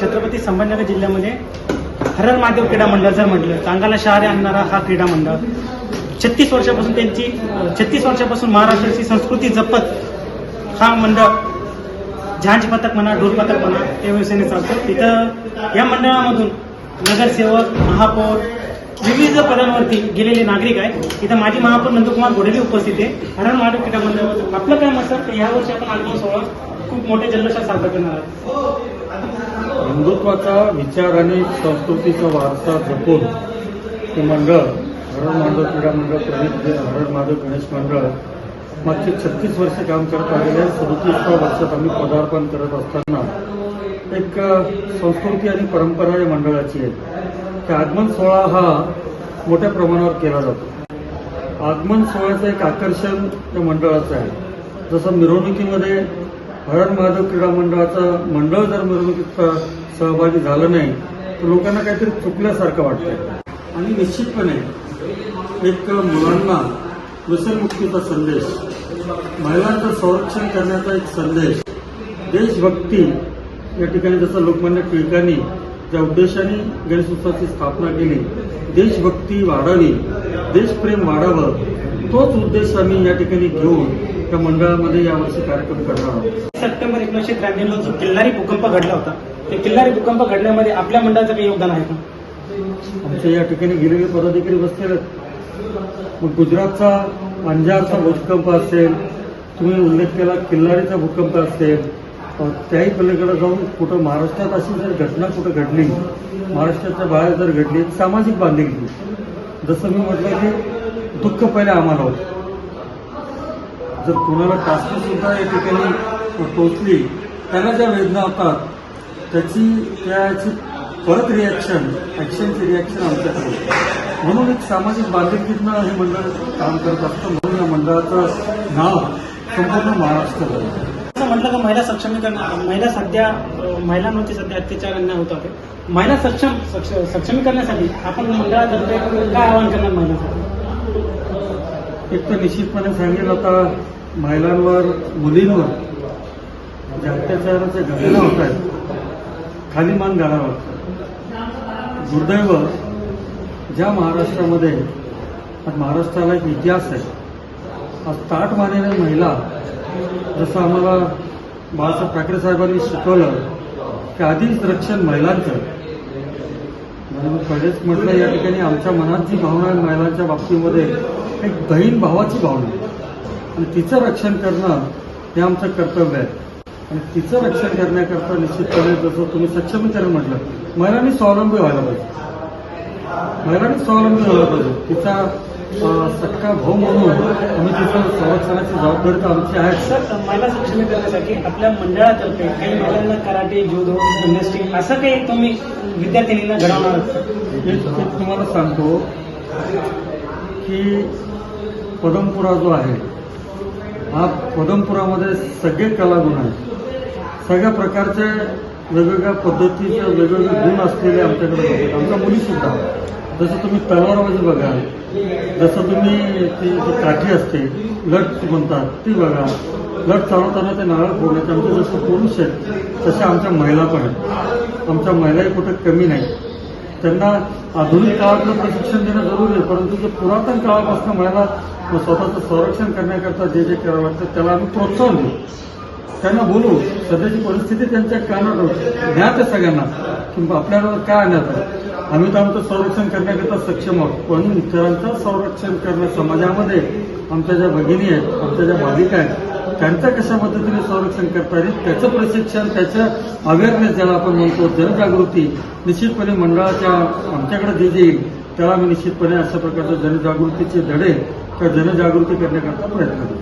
छत्रपती संभाजीनगर जिल्ह्यामध्ये हरण महादेव क्रीडा मंडळ जर म्हटलं चांगाला शहारे आणणारा हा क्रीडा मंडळ. छत्तीस वर्षापासून त्यांची छत्तीस वर्षापासून महाराष्ट्राची संस्कृती जपत हा मंडळ झांज पथक म्हणा ढोल पथक म्हणा या व्यवसायाने चालतो. तिथं या मंडळामधून नगरसेवक महापौर विविध पदांवरती गेलेले नागरिक आहेत. इथं माजी महापौर नंदकुमार घोडेले उपस्थित आहे. हरण महादेव क्रीडा मंडळ आपलं काय मत सर यावर्षी आपण आगमन सोहळा खूप मोठ्या जल्लोषात साजरा करणार आहोत. हिंदुत्वाचा विचार आणि संस्कृतीचा वारसा जपून हे मंडळ हरण माधव क्रीडा मंडळ प्रणित हरण माधव गणेश मंडळ मागचे छत्तीस वर्ष काम करत आलेले आहे सदतीसव्या वर्षात आम्ही पदार्पण करत असताना एक संस्कृती आणि परंपरा या मंडळाची आहे. की आगमन सोहळा हा मोठ्या प्रमाणावर केला जातो. आगमन सोहळ्याचं एक आकर्षण या मंडळाचं आहे. जसं मिरवणुकीमध्ये हरण महादेव क्रीडा मंडळाचं मंडळ जर मिरवणुकीत सहभागी झालं नाही तर लोकांना काहीतरी चुकल्यासारखं वाटतं आणि निश्चितपणे एक मुलांना व्यसनमुक्तीचा संदेश महिलांचं संरक्षण करण्याचा एक संदेश देशभक्ती या ठिकाणी जसं लोकमान्य टिळकांनी ज्या उद्देशाने गणेश उत्सवाची स्थापना केली देशभक्ती वाढावी देशप्रेम वाढावं तोच उद्देश आम्ही या ठिकाणी घेऊन त्या मंडळामध्ये यावर्षी कार्यक्रम करणार आहोत. सप्टेंबर एकोणीसशे त्र्याण्णवला जो किल्लारी भूकंप घडला होता. त्या किल्लारी भूकंप घडल्यामध्ये आपल्या मंडळाचं काही योगदान आहे का? आमच्या या ठिकाणी गेलेले पदाधिकारी बसलेले. मग गुजरातचा अंजारचा भूकंप असेल तुम्ही उल्लेख केला किल्लारीचा भूकंप असेल त्याही पलीकडे जाऊन कुठं महाराष्ट्रात अशी जर घटना कुठं घडली महाराष्ट्राच्या बाहेर जर घडली सामाजिक बांधिलकी. जसं मी म्हटलं की दुःख पहिले आम्हाला होतं. जर कुणाला टास्क सुद्धा या ठिकाणी टोचली त्यांना ज्या वेदना होतात त्याची त्याची परत रिॲक्शन ॲक्शनची रिॲक्शन आमच्याकडे. म्हणून एक सामाजिक बांधिलकीतनं हे मंडळ काम करत असतं म्हणून या मंडळाचं नाव संपूर्ण महाराष्ट्र असं म्हटलं का महिला सक्षमीकरण महिला सध्या महिलांवरती सध्या अत्याचार अन्याय होत आहे. महिला सक्षम सक्षमीकरणासाठी आपण मंडळातर्फे काय आवाहन करणार महिलांसाठी? एक तर निश्चितपणे सांगेल आता महिलांवर मुलींवर जे अत्याचाराच्या घटना होत आहेत खाली मान घालावं. लागतं दुर्दैव ज्या महाराष्ट्रामध्ये आज महाराष्ट्राला एक इतिहास आहे. आज ताट मानेल्या महिला जसं आम्हाला बाळासाहेब ठाकरे साहेबांनी शिकवलं की आधीच रक्षण महिलांचं. म्हणजे मी पहिलेच म्हटलं या ठिकाणी आमच्या मनात जी भावना आहे महिलांच्या बाबतीमध्ये एक बहीण भावाची भावना. आहे. आणि तिचं रक्षण करणं हे आमचं कर्तव्य आहे. आणि तिचं रक्षण करण्याकरता निश्चितपणे जसं तुम्ही सक्षमीकरण म्हटलं महिलांनी स्वावलंबी व्हायला पाहिजे. महिलांनी स्वावलंबी व्हायला पाहिजे. तिचा सक्का भाऊ म्हणून आम्ही तिचं संरक्षणाची जबाबदारी तर आमची आहे. सर महिला सक्षमीकरणासाठी आपल्या मंडळातर्फे काही महिलांना कराटे जुदो जिम्नॅस्टिक असं काही तुम्ही विद्यार्थिनींना घडवणार तुम्हाला सांगतो. की पदमपुरा जो आहे हा पदमपुरामध्ये सगळे कलागुण आहेत. सगळ्या प्रकारचे वेगवेगळ्या पद्धतीचे वेगवेगळे गुण असलेले आमच्याकडे आहेत आमच्या मुलीसुद्धा जसं तुम्ही तलवारबाजी बघा जसं तुम्ही ती जी काठी असते लट म्हणतात ती बघा. लट चालवताना ते नारळ फोडण्याचे आमचे जसं पुरुष आहेत तशा आमच्या महिला पण आहेत. आमच्या महिलाही कुठं कमी नाही त्यांना आधुनिक काळातलं प्रशिक्षण देणं जरुरी आहे परंतु जे पुरातन काळापासून महिला स्वतःचं संरक्षण करण्याकरता जे जे करावं लागतं त्याला आम्ही प्रोत्साहन देऊ. त्यांना बोलू सध्याची परिस्थिती त्यांच्या कानावर ज्ञात आहे सगळ्यांना की आपल्याला काय आणण्यात आम्ही तर आमचं संरक्षण करण्याकरता सक्षम आहोत पण इतरांचं संरक्षण करणं समाजामध्ये आमच्या ज्या भगिनी आहेत आमच्या ज्या बालिका आहेत त्यांचं कशा पद्धतीने संरक्षण करता येईल त्याचं प्रशिक्षण त्याचं अवेअरनेस ज्याला आपण म्हणतो जनजागृती निश्चितपणे मंडळाच्या आमच्याकडे जे जे येईल त्याला आम्ही निश्चितपणे अशा प्रकारचं जनजागृतीचे धडे त्या जनजागृती करण्याकरता प्रयत्न करू